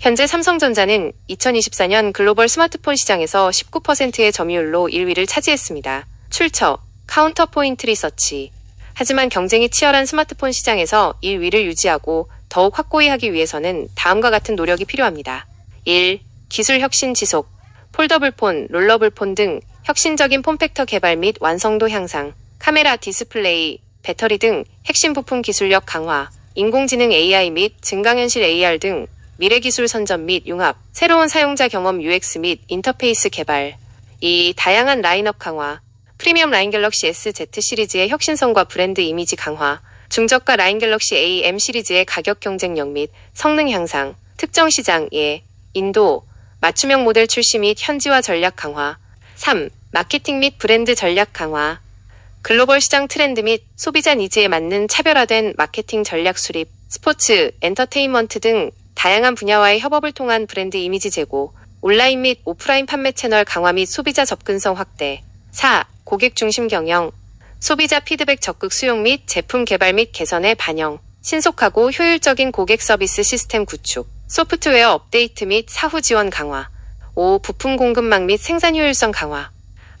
현재 삼성전자는 2024년 글로벌 스마트폰 시장에서 19%의 점유율로 1위를 차지했습니다. 출처 카운터 포인트 리서치. 하지만 경쟁이 치열한 스마트폰 시장에서 1위를 유지하고 더욱 확고히 하기 위해서는 다음과 같은 노력이 필요합니다. 1. 기술 혁신 지속. 폴더블폰, 롤러블폰 등 혁신적인 폼팩터 개발 및 완성도 향상, 카메라 디스플레이, 배터리 등 핵심 부품 기술력 강화, 인공지능 AI 및 증강현실 AR 등 미래 기술 선점 및 융합, 새로운 사용자 경험 UX 및 인터페이스 개발. 2. 다양한 라인업 강화. 프리미엄 라인 갤럭시 SZ 시리즈의 혁신성과 브랜드 이미지 강화, 중저가 라인 갤럭시 AM 시리즈의 가격 경쟁력 및 성능 향상, 특정 시장 예, 인도, 맞춤형 모델 출시 및 현지화 전략 강화. 3. 마케팅 및 브랜드 전략 강화. 글로벌 시장 트렌드 및 소비자 니즈에 맞는 차별화된 마케팅 전략 수립, 스포츠, 엔터테인먼트 등 다양한 분야와의 협업을 통한 브랜드 이미지 제고, 온라인 및 오프라인 판매 채널 강화 및 소비자 접근성 확대. 4. 고객 중심 경영. 소비자 피드백 적극 수용 및 제품 개발 및 개선에 반영. 신속하고 효율적인 고객 서비스 시스템 구축. 소프트웨어 업데이트 및 사후 지원 강화. 5. 부품 공급망 및 생산 효율성 강화.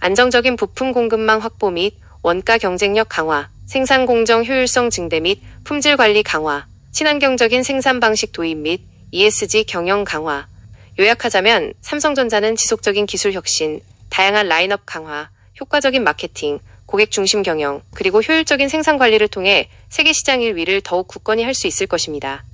안정적인 부품 공급망 확보 및 원가 경쟁력 강화, 생산 공정 효율성 증대 및 품질 관리 강화, 친환경적인 생산 방식 도입 및 ESG 경영 강화. 요약하자면 삼성전자는 지속적인 기술 혁신, 다양한 라인업 강화, 효과적인 마케팅, 고객 중심 경영, 그리고 효율적인 생산 관리를 통해 세계 시장 1위를 더욱 굳건히 할 수 있을 것입니다.